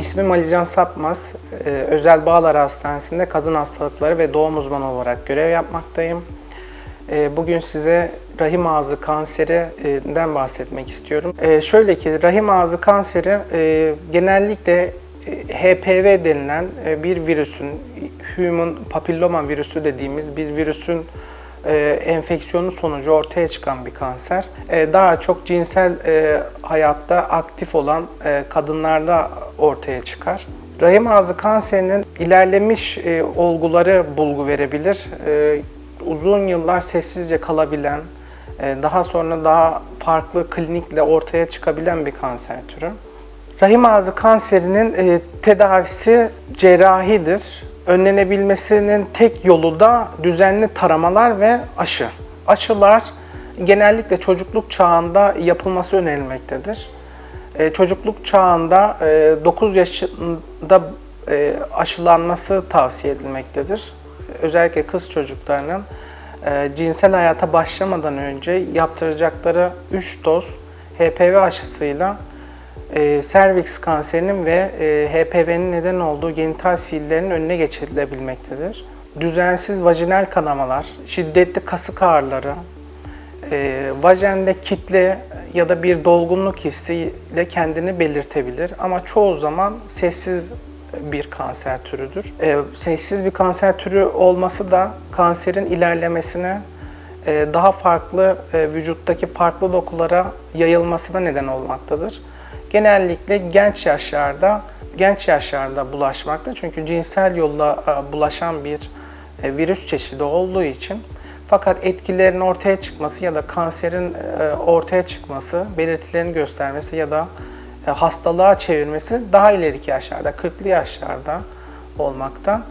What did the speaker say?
İsmim Alican Sapmaz. Ee, Özel Bağlar Hastanesi'nde kadın hastalıkları ve doğum uzmanı olarak görev yapmaktayım. Ee, Bugün size rahim ağzı kanserinden bahsetmek istiyorum. Ee, Şöyle ki rahim ağzı kanseri e, genellikle e, HPV denilen e, bir virüsün, human papilloma virüsü dediğimiz bir virüsün e, enfeksiyonu sonucu ortaya çıkan bir kanser. E, daha çok cinsel e, hayatta aktif olan e, kadınlarda ortaya çıkar. Rahim ağzı kanserinin ilerlemiş e, olguları bulgu verebilir. E, uzun yıllar sessizce kalabilen, e, daha sonra daha farklı klinikle ortaya çıkabilen bir kanser türü. Rahim ağzı kanserinin e, tedavisi cerrahidir. Önlenebilmesinin tek yolu da düzenli taramalar ve aşı. Aşılar genellikle çocukluk çağında yapılması önerilmektedir. E, çocukluk çağında e, 9 yaşında e, aşılanması tavsiye edilmektedir. Özellikle kız çocuklarının e, cinsel hayata başlamadan önce yaptıracakları 3 doz HPV aşısıyla e, serviks kanserinin ve e, HPV'nin neden olduğu genital sihirlerin önüne geçirilebilmektedir. Düzensiz vajinal kanamalar, şiddetli kasık ağrıları, e, vajende kitle ya da bir dolgunluk hissiyle kendini belirtebilir ama çoğu zaman sessiz bir kanser türüdür. E, sessiz bir kanser türü olması da kanserin ilerlemesine e, daha farklı e, vücuttaki farklı dokulara yayılmasına neden olmaktadır. Genellikle genç yaşlarda genç yaşlarda bulaşmakta çünkü cinsel yolla e, bulaşan bir e, virüs çeşidi olduğu için fakat etkilerin ortaya çıkması ya da kanserin e, ortaya çıkması, belirtilerini göstermesi ya da hastalığa çevirmesi daha ileriki yaşlarda, 40'lı yaşlarda olmakta.